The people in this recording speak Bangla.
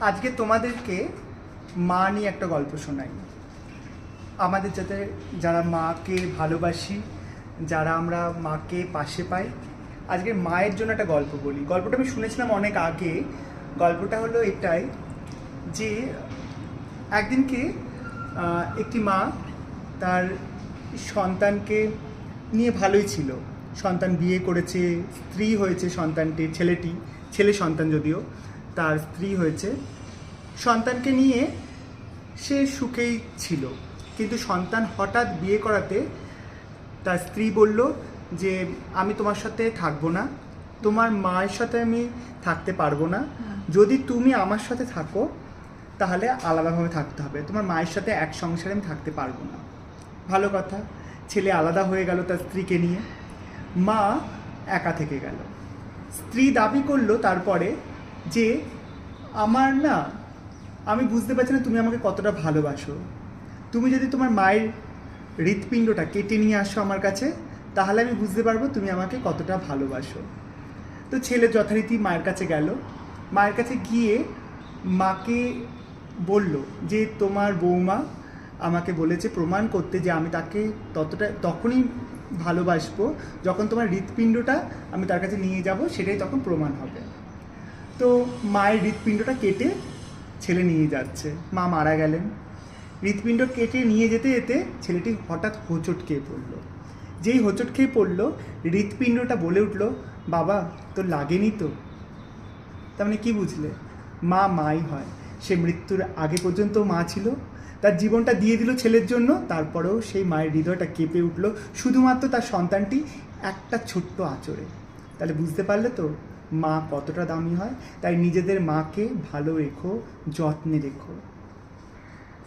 আজকে তোমাদেরকে মা নিয়ে একটা গল্প শোনাই। আমাদের যাতে যারা মাকে ভালোবাসি, যারা আমরা মাকে পাশে পাই, আজকে মায়ের জন্য একটা গল্প বলি। গল্পটা আমি শুনেছিলাম অনেক আগে। গল্পটা হলো এটাই যে, একদিনকে একটি মা তার সন্তানকে নিয়ে ভালোই ছিল। সন্তান বিয়ে করেছে, স্ত্রী হয়েছে সন্তানটি ছেলেটি, ছেলে সন্তান যদিও। তার স্ত্রী হয়েছে। সন্তানকে নিয়ে সে সুখেই ছিল। কিন্তু সন্তান হঠাৎ বিয়ে করাতে তার স্ত্রী বলল যে, আমি তোমার সাথে থাকব না। তোমার মায়ের সাথে আমি থাকতে পারব না। যদি তুমি আমার সাথে থাকো, তাহলে আলাদাভাবে থাকতে হবে। তোমার মায়ের সাথে এক সংসারে আমি থাকতে পারব না। ভালো কথা। ছেলে আলাদা হয়ে গেল তার স্ত্রীকে নিয়ে। মা একা থেকে গেল। স্ত্রী দাবি করল তারপরে যে আমার না, আমি বুঝতে পারছি না তুমি আমাকে কতটা ভালোবাসো। তুমি যদি তোমার মায়ের হৃৎপিণ্ডটা কেটে নিয়ে আসো আমার কাছে, তাহলে আমি বুঝতে পারব তুমি আমাকে কতটা ভালোবাসো। তো ছেলে যথারীতি মায়ের কাছে গেল। মায়ের কাছে গিয়ে মাকে বলল যে, তোমার বৌমা আমাকে বলেছে, প্রমাণ করতে যে আমি তাকে ততটা, তখনই ভালোবাসবো যখন তোমার হৃৎপিণ্ডটা আমি তার কাছে নিয়ে যাব, সেটাই তখন প্রমাণ হবে। তো মায়ের হৃৎপিণ্ডটা কেটে ছেলে নিয়ে যাচ্ছে। মা মারা গেলেন। হৃৎপিণ্ড কেটে নিয়ে যেতে যেতে ছেলেটি হঠাৎ হোঁচট খেয়ে পড়ল। যেই হোঁচট খেয়ে পড়ল, হৃৎপিণ্ডটা বলে উঠল, বাবা তো লাগেনি তো? তার মানে কি বুঝলে? মা মাই হয়। সে মৃত্যুর আগে পর্যন্ত মা ছিল। তার জীবনটা দিয়ে দিল ছেলের জন্য। তারপরেও সেই মায়ের হৃদয়টা কেঁপে উঠল। শুধুমাত্র তার সন্তানটি একটা ছোট্ট আচরে তাহলে বুঝতে পারলে তো? মা কতটা দামি হয় তাই নিজেদের মাকে ভালো রেখো যত্নে রেখো।